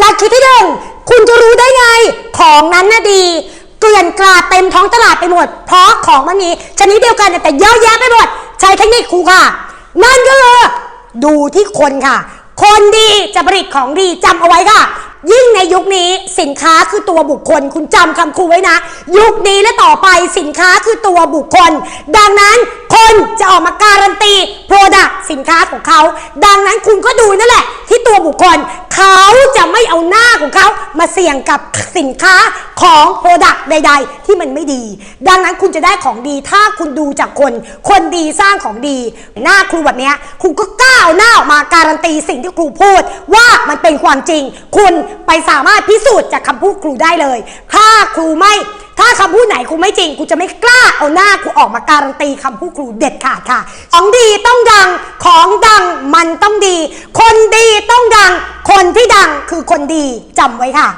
หลักคิดที่หนึ่งคุณจะรู้ได้ไง ของนั้นน่ะดี เกลื่อนกลาดเต็มท้องตลาดไปหมด เพราะของมันมีชนิดเดียวกันแต่เยอะแยะไปหมด ใช้เทคนิคครูค่ะ นั่นก็คือดูที่คนค่ะ คนดีจะผลิตของดีจำเอาไว้ค่ะ ยิ่งในยุคนี้สินค้าคือตัวบุคคล คุณจำคำครูไว้นะ ยุคนี้และต่อไปสินค้าคือตัวบุคคล ดังนั้นคนจะออกมาการันตีโปรดักสินค้าของเขา ดังนั้นคุณก็ดูนั่นแหละ ที่ตัวบุคคลเขา ไม่เอาหน้าของเขามาเสี่ยงกับสินค้าของโปรดักต์ใด ๆ ที่มันไม่ดี ดังนั้นคุณจะได้ของดี ถ้าคุณดูจากคน คนดีสร้างของดี หน้าครูแบบนี้ครูก็กล้าเอาหน้าออกมาการันตีสิ่งที่ครูพูด ว่ามันเป็นความจริง คุณไปสามารถพิสูจน์จากคำพูดครูได้เลย ถ้าครูไม่ถ้าคำพูดไหนครูไม่จริงครูจะไม่กล้าเอาหน้าครูออกมาการันตีคำพูดครูเด็ดขาดค่ะ ของดีต้องดัง ของดังมันต้องดี คนดีต้องดัง คนที่ดังคือคน ดีจำไว้ค่ะ